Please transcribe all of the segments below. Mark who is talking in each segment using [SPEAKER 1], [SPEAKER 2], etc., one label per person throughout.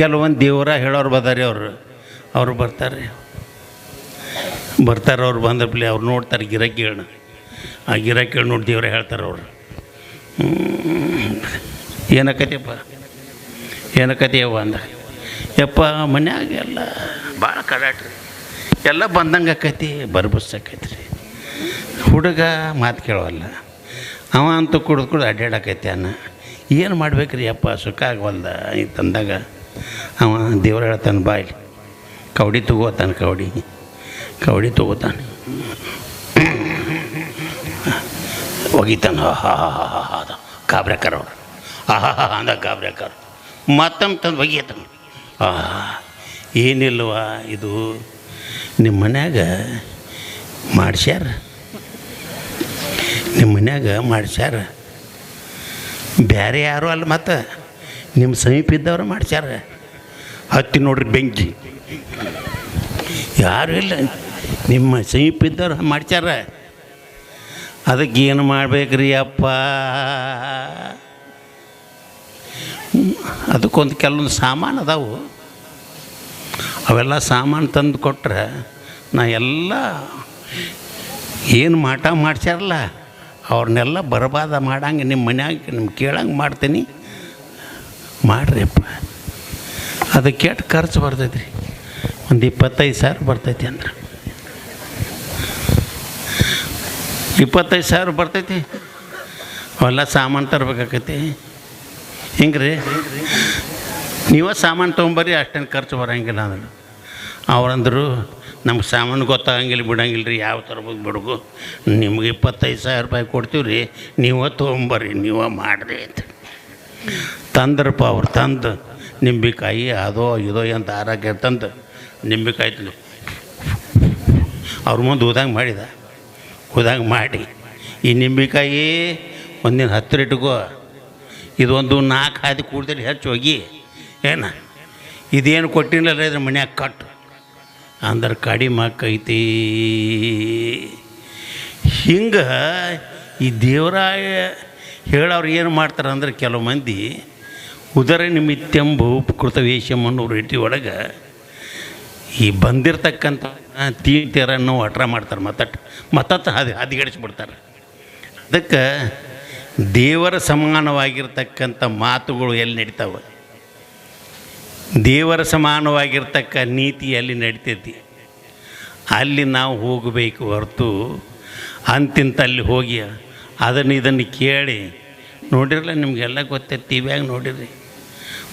[SPEAKER 1] ಕೆಲವೊಂದು ದೇವರ ಹೇಳೋರು ಬದಾರಿ ಅವರು. ಅವರು ಬರ್ತಾರೆ ಬರ್ತಾರೆ ಅವ್ರು ಬಂದಪ್ಲೆ ಅವ್ರು ನೋಡ್ತಾರೆ ಗಿರಾಕಿ ಹೇಳ ಆ ಗಿರಾಕಿ ಹೇಳಿ ನೋಡಿ ದೇವ್ರ ಹೇಳ್ತಾರೆ ಅವರು. ಏನಕ್ಕತಿಯಪ್ಪ ಏನಕ್ಕತಿಯವ್ವ ಅಂದ. ಯಪ್ಪ, ಮನ್ಯಾಗ ಎಲ್ಲ ಭಾಳ ಕಡಾಟ್ರಿ ಎಲ್ಲ ಬಂದಂಗೆ ಆಕೈತಿ, ಬರ್ಬಸ್ ಆಕೈತಿ ರೀ ಹುಡುಗ ಮಾತು ಕೇಳೋಲ್ಲ ಅವ ಅಂತೂ ಕುಡಿದು ಕುಡ್ದು ಅಡ್ಡಾಡಕೈತಿ ಅನ್ನ. ಏನು ಮಾಡ್ಬೇಕ್ರಿ ಅಪ್ಪ ಸುಖ ಆಗವಲ್ದ ಈ ತಂದಾಗ? ಅವ ದೇವ್ರು ಹೇಳ್ತಾನೆ ಬಾಯ್ ಕವಡಿ ತಗೋತಾನೆ, ಕವಡಿ. ಕವಡಿ ತಗೋತಾನೆ. ಒಗಿತಾನೆ ಹಾ ಹಾ ಹಾ ಹಾ ಹಾ ಕಾಬ್ರೆಕರ್ ಅವ್ರು. ಆಹಾ ಹಾ ಅಂದ ಗಾಬ್ರೇಕರ್ ಮತ್ತಮ್ಮ ತಂದು ಒಗಿಯತಾನೆ. ಆ ಏನಿಲ್ವ ಇದು ನಿಮ್ಮ ಮನ್ಯಾಗ ಮಾಡ್ಸ್ಯಾರ? ನಿಮ್ಮ ಮನ್ಯಾಗ ಮಾಡ್ಸ್ಯಾರ. ಬೇರೆ ಯಾರು ಅಲ್ಲ ಮತ್ತು. ನಿಮ್ಮ ಸಮೀಪ ಇದ್ದವ್ರು ಮಾಡ್ಸ್ಯಾರ. ಹತ್ತಿ ನೋಡ್ರಿ ಬೆಂಕಿ. ಯಾರು ಇಲ್ಲ. ನಿಮ್ಮ ಸಮೀಪ ಇದ್ದವ್ರು ಮಾಡ್ಸ್ಯಾರ. ಅದಕ್ಕೆ ಏನು ಮಾಡ್ಬೇಕ್ರಿ ಅಪ್ಪ? ಅದಕ್ಕೊಂದು ಕೆಲವೊಂದು ಸಾಮಾನು ಅದಾವು. ಅವೆಲ್ಲ ಸಾಮಾನು ತಂದು ಕೊಟ್ಟರೆ ನಾ ಎಲ್ಲ ಏನು ಮಾಟ ಮಾಡ್ಸ್ಯಾರಲ್ಲ, ಅವ್ರನ್ನೆಲ್ಲ ಬರಬಾದ ಮಾಡಂಗೆ ನಿಮ್ಮ ಮನ್ಯಾಗ, ನಿಮ್ಮ ಕೇಳಂಗೆ ಮಾಡ್ತೀನಿ. ಮಾಡ್ರಿ ಅಪ್ಪ ಅದಕ್ಕೆ ಎಷ್ಟು ಖರ್ಚು ಬರ್ತೈತಿ ರೀ ಒಂದು ಇಪ್ಪತ್ತೈದು ಸಾವಿರ ಬರ್ತೈತಿ ಅಂದ್ರೆ. ಇಪ್ಪತ್ತೈದು ಸಾವಿರ ಬರ್ತೈತಿ. ಅವೆಲ್ಲ ಸಾಮಾನು ತರ್ಬೇಕಾಕೈತಿ ಹಿಂಗೆ ರೀ ನೀವೇ ಸಾಮಾನು ತೊಗೊಂಬರ್ರಿ ಅಷ್ಟೇನು ಖರ್ಚು ಬರೋಂಗಿಲ್ಲ ಅಂದ್ರೆ. ಅವ್ರಂದ್ರು, ನಮ್ಗೆ ಸಾಮಾನು ಗೊತ್ತಾಗಂಗಿಲ್ಲ ಬಿಡಂಗಿಲ್ಲ ರೀ ಯಾವ ತರಬೇಕು ಬಿಡುಗು. ನಿಮ್ಗೆ ಇಪ್ಪತ್ತೈದು ಸಾವಿರ ರೂಪಾಯಿ ಕೊಡ್ತೀವಿ ರೀ ನೀವೇ ತೊಗೊಂಬರ್ರಿ ನೀವೇ ಮಾಡಿರಿ ಅಂತ. ತಂದ್ರಪ್ಪ ಅವ್ರು ತಂದು ನಿಂಬೆಕಾಯಿ ಅದೋ ಇದೋ ಅಂತ ಆರೋಗ್ಯ ತಂದು ನಿಂಬೆಕಾಯಿ ತಿಳಿ ಅವ್ರ ಮುಂದೆ ಊದಂಗೆ ಮಾಡಿದ. ಊದಂಗೆ ಮಾಡಿ. ಈ ನಿಂಬೆಕಾಯಿ ಒಂದಿನ ಹತ್ತು ಇಟ್ಕೋ. ಇದೊಂದು ನಾಲ್ಕು ಹಾದಿ ಕೂಡ್ದಲ್ಲಿ ಹೆಚ್ಚು ಹೋಗಿ. ಏನ? ಇದೇನು ಕೊಟ್ಟಿಲ್ಲ ಇದ್ರ ಮನ್ಯಾಗ ಕಟ್ಟು ಅಂದ್ರೆ ಕಡಿಮೆ ಆಕೈತಿ. ಹಿಂಗೆ ಈ ದೇವರಾಯ ಹೇಳೋರು ಏನು ಮಾಡ್ತಾರೆ ಅಂದ್ರೆ ಕೆಲವು ಮಂದಿ, ಉದರ ನಿಮಿತ್ತೆಂಬು ಉಪಕೃತ ವೇಷಂ ಅನ್ನೋ ರೀತಿ ಒಳಗೆ ಈ ಬಂದಿರತಕ್ಕಂಥ ತೀರ್ಥರನ್ನು ಹಠ ಮಾಡ್ತಾರೆ ಮತ್ತಟ್ಟು ಮತ್ತಟ್ಟು ಹದಿ, ಹದಿಗೆಡಿಸ್ಬಿಡ್ತಾರೆ. ಅದಕ್ಕೆ ದೇವರ ಸಮಾನವಾಗಿರ್ತಕ್ಕಂಥ ಮಾತುಗಳು ಎಲ್ಲಿ ನಡೀತಾವೆ? ದೇವರ ಸಮಾನವಾಗಿರ್ತಕ್ಕ ನೀತಿ ಅಲ್ಲಿ ನಡಿತೈತಿ? ಅಲ್ಲಿ ನಾವು ಹೋಗಬೇಕು ಹೊರತು, ಅಂತಿಂತಲ್ಲಿ ಹೋಗಿ ಅದನ್ನು ಇದನ್ನು ಕೇಳಿ ನೋಡಿರಲ್ಲ ನಿಮಗೆಲ್ಲ ಗೊತ್ತೈತೆ ಟಿ ವ್ಯಾಗ ನೋಡಿರಿ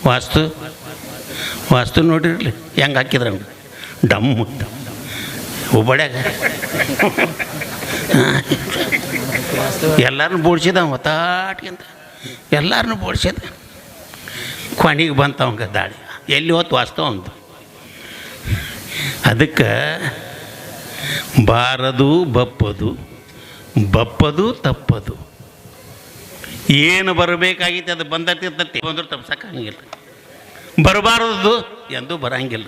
[SPEAKER 1] ವಾಸ್ತು ವಾಸ್ತು ನೋಡಿರಲಿ, ಹೆಂಗೆ ಹಾಕಿದ್ರು ಡಮ್ಮ ಹುಬ್ಬಳ್ಯಾಗ ಎಲ್ಲರನ್ನೂ ಬೋಡ್ಸಿದ ಒತ್ತಾಟ್ಗಿಂತ ಎಲ್ಲರನ್ನೂ ಬೋಡ್ಸಿದ ಕೊನೆಗೆ ಬಂತ ಅವಂಗ ದಾಳಿ. ಎಲ್ಲಿ ಹೊತ್ತು ವಾಸ್ತವ ಅಂತ. ಅದಕ್ಕೆ ಬಾರದು ಬಪ್ಪದು ಬಪ್ಪದು ತಪ್ಪದು. ಏನು ಬರಬೇಕಾಗಿತ್ತು ಅದು ಬಂದತಿರ್ತತಿ. ಬಂದರೂ ತಪ್ಸಕ್ಕಾಗಿಲ್ಲ ಬರಬಾರದು ಎಂದೂ ಬರಂಗಿಲ್ಲ.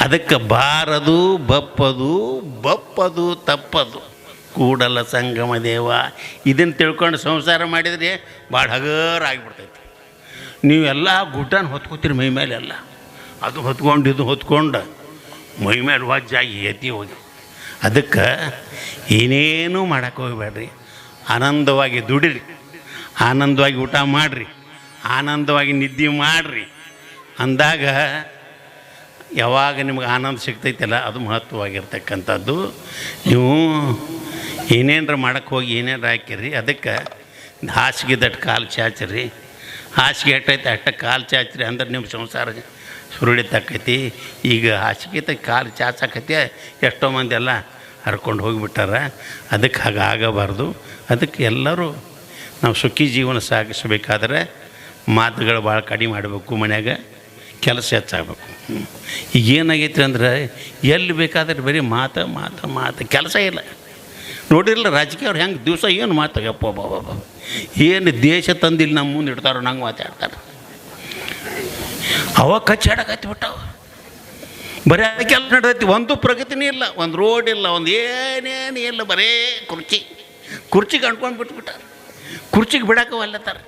[SPEAKER 1] ಅದಕ್ಕೆ ಬಾರದು, ಬಪ್ಪದು ಬಪ್ಪದು, ತಪ್ಪದು. ಕೂಡಲ ಸಂಗಮ ದೇವ, ಇದನ್ನು ತಿಳ್ಕೊಂಡು ಸಂಸಾರ ಮಾಡಿದರೆ ಭಾಳ ಹಗರ ಆಗಿಬಿಡ್ತೈತಿ. ನೀವೆಲ್ಲ ಗುಡ್ಡನ ಹೊತ್ಕೋತೀರಿ ಮೈ ಮೇಲೆ ಎಲ್ಲ ಅದು ಹೊತ್ಕೊಂಡು, ಇದು ಹೊತ್ಕೊಂಡು ಮೈ ಮೇಲೆ ವಜ್ಜಾಗಿ ಎತ್ತಿ ಹೋಗಿ. ಅದಕ್ಕೆ ಏನೇನೂ ಮಾಡಕ್ಕೆ ಹೋಗಬೇಡ್ರಿ. ಆನಂದವಾಗಿ ದುಡಿರಿ. ಆನಂದವಾಗಿ ಊಟ ಮಾಡಿರಿ. ಆನಂದವಾಗಿ ನಿದ್ದೆ ಮಾಡಿರಿ. ಅಂದಾಗ ಯಾವಾಗ ನಿಮ್ಗೆ ಆನಂದ ಸಿಗ್ತೈತಲ್ಲ, ಅದು ಮಹತ್ವವಾಗಿರ್ತಕ್ಕಂಥದ್ದು. ನೀವು ಏನೇನ್ರ ಮಾಡಕ್ಕೆ ಹೋಗಿ ಏನೇನು ಹಾಕಿರಿ, ಅದಕ್ಕೆ ಹಾಸಿಗೆ ದಟ್ಟು ಕಾಲು ಚಾಚ್ರಿ. ಹಾಸಿಗೆ ಎಟ್ಟೈತೆ ಅಟ್ಟ ಕಾಲು ಚಾಚ್ರಿ ಅಂದ್ರೆ ನಿಮ್ಮ ಸಂಸಾರ ಸುರುಳಿತಕ್ಕೈತಿ, ಈಗ ಹಾಸಿಗೆ ಕಾಲು ಚಾಚಾಕತಿ ಎಷ್ಟೋ ಮಂದಿ ಎಲ್ಲ ಹರ್ಕೊಂಡು ಹೋಗಿಬಿಟ್ಟಾರ. ಅದಕ್ಕೆ ಹಾಗೆ ಆಗಬಾರ್ದು. ಅದಕ್ಕೆ ಎಲ್ಲರೂ ನಾವು ಸುಖಿ ಜೀವನ ಸಾಗಿಸಬೇಕಾದ್ರೆ ಮಾತುಗಳು ಭಾಳ ಕಡಿಮೆ ಮಾಡಬೇಕು ಮನ್ಯಾಗ, ಕೆಲಸ ಹೆಚ್ಚಾಗಬೇಕು. ಈಗ ಏನಾಗೈತಿ ಅಂದ್ರೆ ಎಲ್ಲಿ ಬೇಕಾದ್ರೆ ಬರೀ ಮಾತು ಮಾತು ಮಾತು, ಕೆಲಸ ಇಲ್ಲ. ನೋಡಿರಲ್ಲ ರಾಜಕೀಯವ್ರು ಹೆಂಗೆ ದಿವಸ ಏನು ಮಾತಾಗಪ್ಪ ಬಾಬಾ ಏನು ದೇಶ ತಂದಿಲ್ಲ ನಮ್ಮ ಮುಂದೆ ಇಡ್ತಾರೋ ನಂಗೆ ಮಾತಾಡ್ತಾರೆ. ಅವ ಕಚ್ಚಾಡಕತ್ತಿ ಬಿಟ್ಟವ. ಬರೀ ಎಲ್ಲ ನಡೆದೈತಿ. ಒಂದು ಪ್ರಗತಿನೇ ಇಲ್ಲ, ಒಂದು ರೋಡ್ ಇಲ್ಲ, ಒಂದು ಏನೇನು ಇಲ್ಲ, ಬರೇ ಕುರ್ಚಿ. ಕುರ್ಚಿಗೆ ಕಂಡ್ಕೊಂಡು ಬಿಟ್ಬಿಟ್ಟಾರ. ಕುರ್ಚಿಗೆ ಬಿಡಕ್ಕೆ ಒಲ್ಲತ್ತಾರ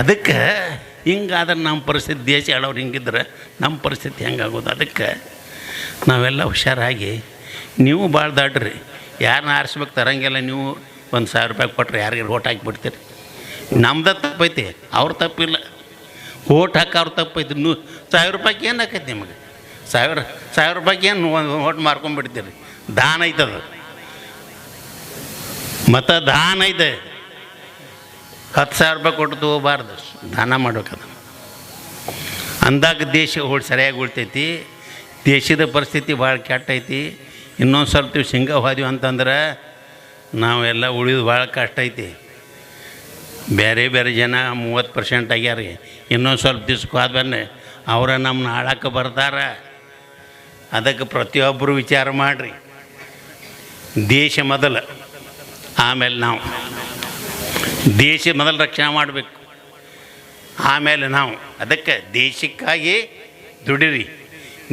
[SPEAKER 1] ಅದಕ್ಕೆ ಹಿಂಗಾದ್ರೆ ನಮ್ಮ ಪರಿಸ್ಥಿತಿ ದೇಶ ಹೇಳೋರು ಹಿಂಗಿದ್ರೆ ನಮ್ಮ ಪರಿಸ್ಥಿತಿ ಹೆಂಗಾಗೋದು? ಅದಕ್ಕೆ ನಾವೆಲ್ಲ ಹುಷಾರಾಗಿ, ನೀವು ಭಾಳ ದಾಟ್ರಿ ಯಾರನ್ನ ಆರಿಸ್ಬೇಕು ತರಂಗಿಲ್ಲ, ನೀವು ಒಂದು ಸಾವಿರ ರೂಪಾಯಿ ಕೊಟ್ಟರೆ ಯಾರಿಗೆ ಓಟ್ ಹಾಕಿಬಿಡ್ತೀರಿ ನಮ್ದು ತಪ್ಪೈತಿ, ಅವ್ರ ತಪ್ಪಿಲ್ಲ. ಓಟ್ ಹಾಕೋರು ತಪ್ಪೈತಿ ನೂ ಸಾವಿರ ರೂಪಾಯಿಗೆ ಏನು ಹಾಕೈತಿ ನಿಮಗೆ? ಸಾವಿರ ಸಾವಿರ ರೂಪಾಯಿಗೆ ಏನು ಒಂದು ಓಟ್ ಮಾರ್ಕೊಂಡ್ಬಿಡ್ತೀರಿ? ದಾನ ಐತದ. ಮತ್ತು ದಾನ ಐತೆ. ಹತ್ತು ಸಾವಿರ ರೂಪಾಯಿ ಕೊಟ್ಟು ತಗೋಬಾರ್ದು. ದಾನ ಮಾಡ್ಬೇಕದು. ಅಂದಾಗ ದೇಶ ಓಡ್ ಸರಿಯಾಗಿ ಉಳ್ತೈತಿ. ದೇಶದ ಪರಿಸ್ಥಿತಿ ಭಾಳ ಕೆಟ್ಟೈತಿ. ಇನ್ನೊಂದು ಸ್ವಲ್ಪ ಹಿಂಗೆ ಹೋದ್ವಿ ಅಂತಂದ್ರೆ ನಾವೆಲ್ಲ ಉಳಿದು ಭಾಳ ಕಷ್ಟ ಐತಿ. ಬೇರೆ ಬೇರೆ ಜನ ಮೂವತ್ತು ಪರ್ಸೆಂಟ್ ಆಗ್ಯಾರ ಇನ್ನೊಂದು ಸ್ವಲ್ಪ ದಿವ್ಸಕ್ಕೆ ಹೋದ್ಮೇಲೆ ಅವರ ನಮ್ಮನ್ನ ಆಳಕ್ಕೆ ಬರ್ತಾರೆ. ಅದಕ್ಕೆ ಪ್ರತಿಯೊಬ್ಬರು ವಿಚಾರ ಮಾಡಿರಿ. ದೇಶ ಮೊದಲು. ಆಮೇಲೆ ನಾವು. ದೇಶ ಮೊದಲು ರಕ್ಷಣೆ ಮಾಡಬೇಕು. ಆಮೇಲೆ ನಾವು. ಅದಕ್ಕೆ ದೇಶಕ್ಕಾಗಿ ದುಡಿರಿ.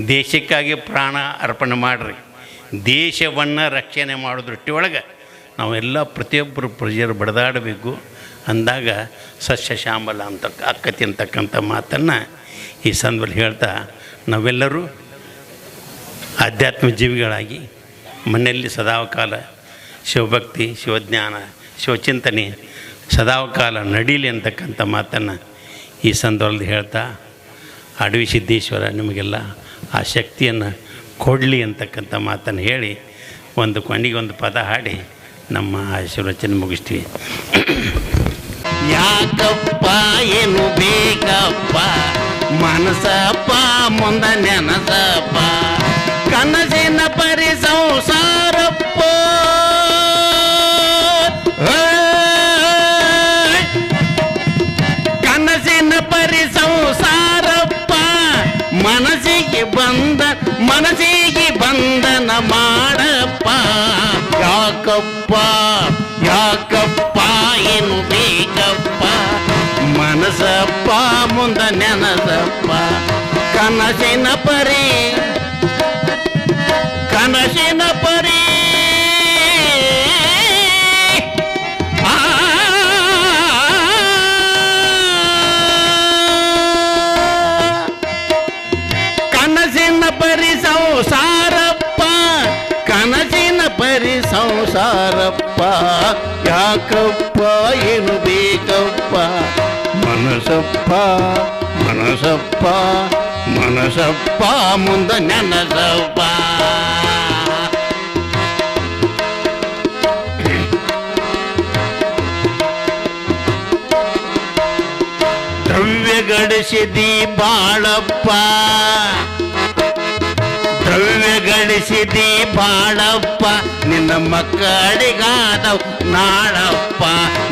[SPEAKER 1] ದೇಶಕ್ಕಾಗಿ ಪ್ರಾಣ ಅರ್ಪಣೆ ಮಾಡಿರಿ. ದೇಶವನ್ನು ರಕ್ಷಣೆ ಮಾಡೋ ದೃಷ್ಟಿಯೊಳಗೆ ನಾವೆಲ್ಲ ಪ್ರತಿಯೊಬ್ಬರು ಪ್ರಜೆರು ಬಡದಾಡಬೇಕು. ಅಂದಾಗ ಸಸ್ಯ ಶ್ಯಾಮಲ ಅಂತ ಅಕ್ಕತಿ ಅಂತಕ್ಕಂಥ ಮಾತನ್ನು ಈ ಸಂದರ್ಭದಲ್ಲಿ ಹೇಳ್ತಾ, ನಾವೆಲ್ಲರೂ ಆಧ್ಯಾತ್ಮ ಜೀವಿಗಳಾಗಿ ಮನೆಯಲ್ಲಿ ಸದಾವಕಾಲ ಶಿವಭಕ್ತಿ, ಶಿವಜ್ಞಾನ, ಶಿವಚಿಂತನೆ, ಸದಾವಕಾಲ ನಡೀಲಿ ಅಂತಕ್ಕಂಥ ಮಾತನ್ನು ಈ ಸಂದರ್ಭದಲ್ಲಿ ಹೇಳ್ತಾ, ಅಡವಿ ಸಿದ್ದೇಶ್ವರ, ನಿಮಗೆಲ್ಲ ಆ ಶಕ್ತಿಯನ್ನು ಕೊಡಲಿ ಅಂತಕ್ಕಂಥ ಮಾತನ್ನು ಹೇಳಿ, ಒಂದು ಕೊನೆಗೆ ಒಂದು ಪದ ಹಾಡಿ ನಮ್ಮ ಆಶೀರ್ವಚನೆ ಮುಗಿಸ್ತೀವಿ. ಯಾಕಪ್ಪ ಏನು ಬೇಕಪ್ಪ ಮನಸಪ್ಪ ಮುಂದ ನೆನಸಪ್ಪ ಕನಸಿನ ಪರಿ ಸಂಸಾರಪ್ಪ ಏಯ್! ಕನಸಿನ ಪರಿ ಸಂಸಾರಪ್ಪ ಮನಸ್ಸಿಗೆ ಬಂದ ಮನಸ್ಸಿಗೆ ಬಂಧನ ಮಾಡಪ್ಪ ಯಾಕಪ್ಪ ಯಾಕಪ್ಪ ಮನಸಪ್ಪ ಮುಂದ ನೆನಸಪ್ಪ ಕನಸಿನ ಪರಿ ಕನಸಿನ ಪರಿ ಆ ಕನಸಿನ ಪರಿ ಸಂಸಾರಪ್ಪ ಕನಸಿನ ಪರಿ ಸಂಸಾರಪ್ಪ ಯಾಕಪ್ಪ ಏನು ಬೇಕಪ್ಪ ಮನಸಪ್ಪ ಮನಸಪ್ಪ ಮನಸಪ್ಪ ಮುಂದ ನೆನಸಪ್ಪ. ದ್ರವ್ಯ ಬಾಳಪ್ಪ. ದ್ರವ್ಯ ಬಾಳಪ್ಪ, ನಿನ್ನ ಮಕ್ಕಳಿಗಾದವು ನಾಳಪ್ಪ,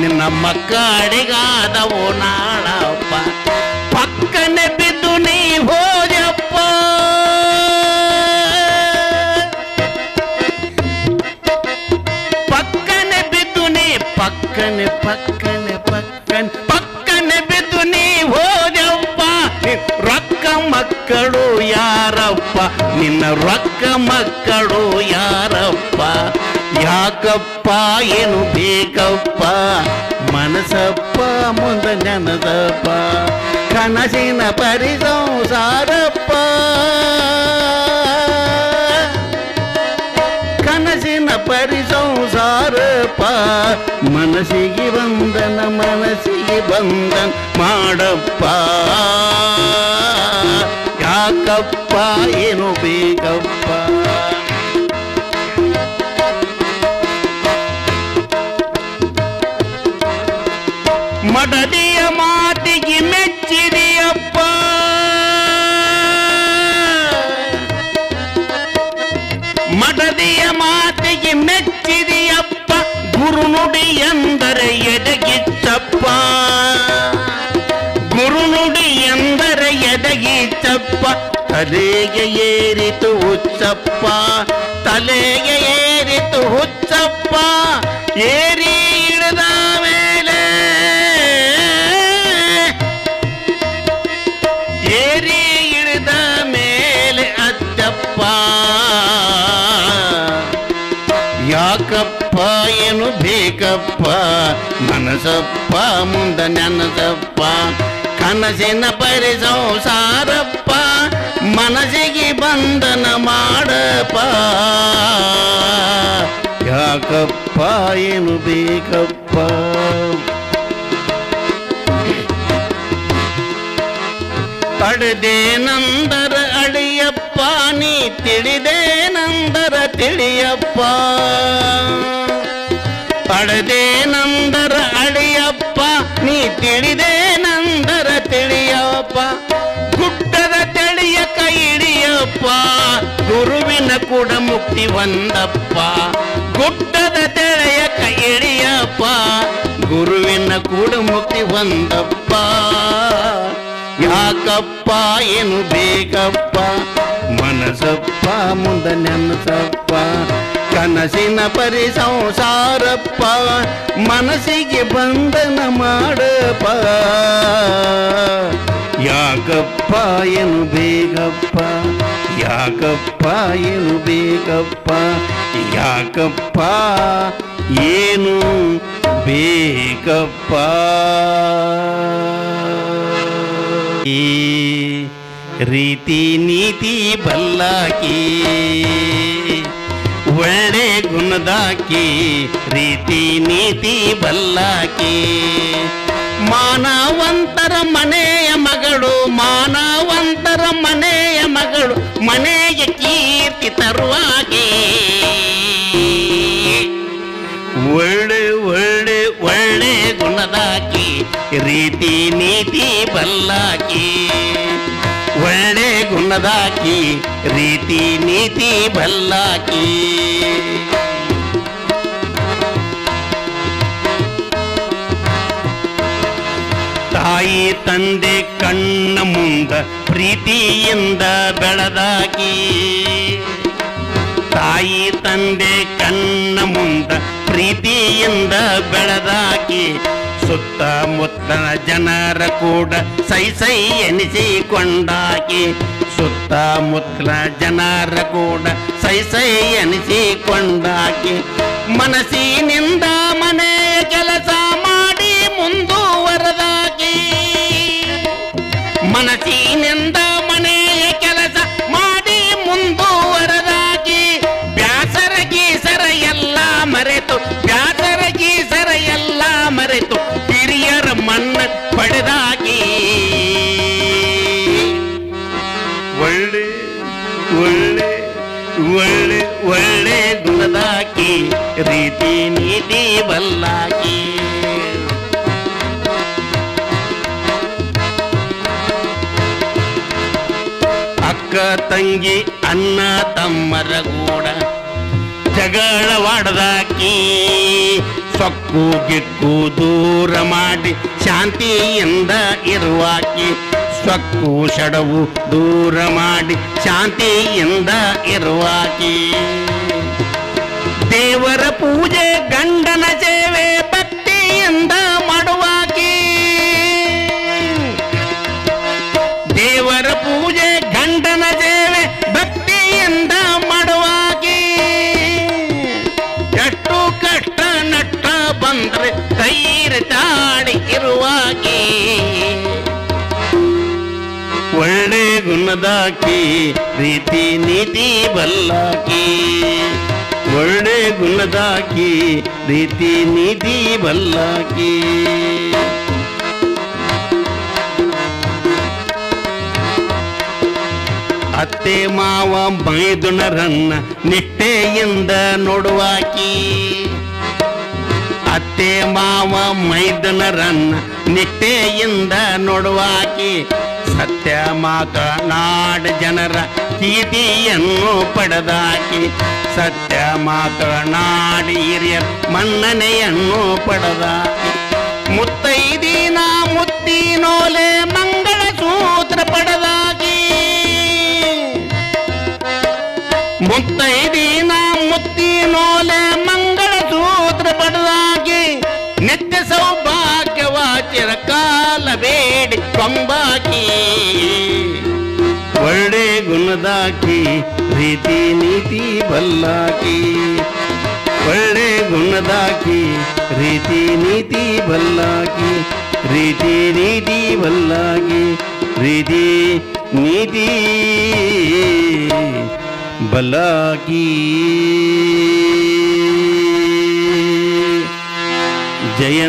[SPEAKER 1] ನಿನ್ನ ಮಕ್ಕಳಿಗಾದವು ನಾಳಪ್ಪ. ಪಕ್ಕನೆ ಬಿದ್ದು ನೀ ಹೋದಪ್ಪ ಪಕ್ಕನೆ ಬಿದ್ದು ನೀ ಪಕ್ಕನೆ ಪಕ್ಕನೆ ಪಕ್ಕನೆ ಪಕ್ಕನೆ ಬಿದ್ದು ನೀ ಹೋದಪ್ಪ ರೊಕ್ಕ ಮಕ್ಕಳು ಯಾರಪ್ಪ? ನಿನ್ನ ರೊಕ್ಕ ಮಕ್ಕಳು ಯಾರಪ್ಪ ಯಾಕಪ್ಪ ಏನು ಬೇಕಪ್ಪ ಮನಸಪ್ಪ ಮುಂದ ನೆನದಪ್ಪ ಕನಸಿನ ಪರಿ ಸಂಸಾರಪ್ಪ ಕನಸಿನ ಪರಿ ಸಂಸಾರಪ್ಪ ಮನಸ್ಸಿಗೆ ಬಂದನ ಮನಸ್ಸಿಗೆ ಬಂದನ್ ಮಾಡಪ್ಪ ಯಾಕಪ್ಪ ಏನು ಬೇಕಪ್ಪ ಗುರುನುಡಿ ಎಂದರೆ ಎದಗಿಚ್ಚಪ್ಪ ಗುರುನುಡಿ ಎಂದರೆ ಎದಗಿಚ್ಚಪ್ಪ ತಲೆಗೆ ಏರಿತು ಹುಚ್ಚಪ್ಪ ತಲೆಗೆ ಏರಿತು ಹುಚ್ಚಪ್ಪ ಏರಿ ಬೇಕಪ್ಪ ಮನಸಪ್ಪ ಮುಂದ ನೆನಸಪ್ಪ ಕನಸಿನ ಪರಿ ಸಂಸಾರಪ್ಪ ಮನಸ್ಸಿಗೆ ಬಂಧನ ಮಾಡಪ್ಪ ಯಾಕಪ್ಪ ಏನು ಬೇಕಪ್ಪ ಪಡೆದೇನಂದರ ಅಡಿಯಪ್ಪ ನೀ ತಿಳಿದೇನಂದರ ತಿಳಿಯಪ್ಪ ಪಡೆದೇನಂದರ ಅಡಿಯಪ್ಪ ನೀ ತಿಳಿದೇನಂದರ ತಿಳಿಯಪ್ಪ ಗುಡ್ಡದ ತಿಳಿಯ ಕೈ ಹಿಡಿಯಪ್ಪ ಗುರುವಿನ ಕೂಡ ಮುಕ್ತಿ ಒಂದಪ್ಪ ಗುಡ್ಡದ ತೆಳೆಯ ಕೈ ಹಿಡಿಯಪ್ಪ ಗುರುವಿನ ಕೂಡ ಮುಕ್ತಿ ಒಂದಪ್ಪ ಯಾಕಪ್ಪ ಏನು ಬೇಕಪ್ಪ ಮನಸಪ್ಪ ಮುಂದ ನೆನಸಪ್ಪ ಕನಸಿನ ಪರಿ ಸಂಸಾರಪ್ಪ ಮನಸ್ಸಿಗೆ ಬಂಧನ ಮಾಡಪ್ಪ ಯಾಕಪ್ಪ ಏನು ಬೇಕಪ್ಪ ಯಾಕಪ್ಪ ಏನು ಬೇಕಪ್ಪ ಯಾಕಪ್ಪ ಏನು ಬೇಕಪ್ಪ ಈ ರೀತಿ ನೀತಿ ಬಲ್ಲಾಕಿ, ಒಳ್ಳೆ ಗುಣದಾಕಿ, ರೀತಿ ನೀತಿ ಬಲ್ಲಾಕಿ. ಮಾನವಂತರ ಮನೆಯ ಮಗಳು, ಮಾನವಂತರ ಮನೆಯ ಮಗಳು ಮನೆಯ ಕೀರ್ತಿ ತರುವಾಗೆ. ಒಳ್ಳೆ ಒಳ್ಳೆ ಒಳ್ಳೆ ಗುಣದಾಕಿ, ರೀತಿ ನೀತಿ ಬಲ್ಲಾಕಿ. ಗುಣದಾಕಿ, ರೀತಿ ನೀತಿ ಬಲ್ಲಾಕಿ. ತಾಯಿ ತಂದೆ ಕಣ್ಣ ಮುಂದ ಪ್ರೀತಿಯಿಂದ ಬೆಳೆದಾಕಿ. ತಾಯಿ ತಂದೆ ಕಣ್ಣ ಮುಂದ ಪ್ರೀತಿಯಿಂದ ಬೆಳೆದಾಕಿ. ಸುತ್ತಮುತ್ತಲ ಜನರ ಕೂಡ ಸೈ ಸೈ ಎನಿಸಿಕೊಂಡಾಕಿ. ಸುತ್ತಮುತ್ತಲ ಜನರ ಕೂಡ ಸೈ ಸೈ ಎನಿಸಿಕೊಂಡಾಕಿ. ಮನಸ್ಸಿನಿಂದ ಮನೆಯ ಕೆಲಸ ಮಾಡಿ ಮುಂದುವರೆದಾಕಿ. ಮನಸ್ಸಿನಿಂದ ರೀತಿ ನೀತಿ ಬಲ್ಲಾಕಿ ಅಕ್ಕ ತಂಗಿ ಅಣ್ಣ ತಮ್ಮರ ಗೂಡ ಜಗಳವಾಡದಾಕಿ ಸೊಕ್ಕು ಗಿಕ್ಕು ದೂರ ಮಾಡಿ ಶಾಂತಿಯಿಂದ ಇರುವಾಕಿ. ಸೊಕ್ಕು ಷಡವು ದೂರ ಮಾಡಿ ಶಾಂತಿಯಿಂದ ಇರುವಾಕಿ. ದೇವರ ಪೂಜೆ ಗಂಡನ ಸೇವೆ ಭಕ್ತಿಯಿಂದ ಮಾಡುವಾಕಿ. ದೇವರ ಪೂಜೆ ಗಂಡನ ಸೇವೆ ಭಕ್ತಿಯಿಂದ ಮಾಡುವಾಗಿ ಎಷ್ಟು ಕಷ್ಟ ನಷ್ಟ ಬಂದ್ರೆ ಧೈರ್ಯ ತಾಡಿ ಇರುವಾಗಿ ಒಳ್ಳೆ ಗುಣದಾಕಿ, ರೀತಿ ನೀತಿ ಬಲ್ಲಾಕಿ. ಒಳ್ಳೆ ಗುಣದಾಕಿ, ರೀತಿ ನೀತಿ ಬಲ್ಲಾಕಿ. ಅತ್ತೆ ಮಾವ ಮೈದುನರನ್ನ ನಿಷ್ಠೆಯಿಂದ ನೋಡುವಾಕಿ. ಅತ್ತೆ ಮಾವ ಮೈದನರನ್ನ ನಿಷ್ಠೆಯಿಂದ ನೋಡುವಾಕಿ. ಸತ್ಯ ಮಾತನಾಡ ಜನರ ಕೀರ್ತಿಯನ್ನು ಪಡೆದಾಕಿ ಸತ್ಯ ಮಾತನಾಡಿ ಹಿರಿಯರ ಮನ್ನಣೆಯನ್ನು ಪಡೆದಾಕಿ ಮುತ್ತೈದಿನ गुणदाकी रीति नीति भल्ला की। बड़े गुणदाकी रीति नीति भल्ला की। रीति नीति भल्ला की रीति नीति भला की। जय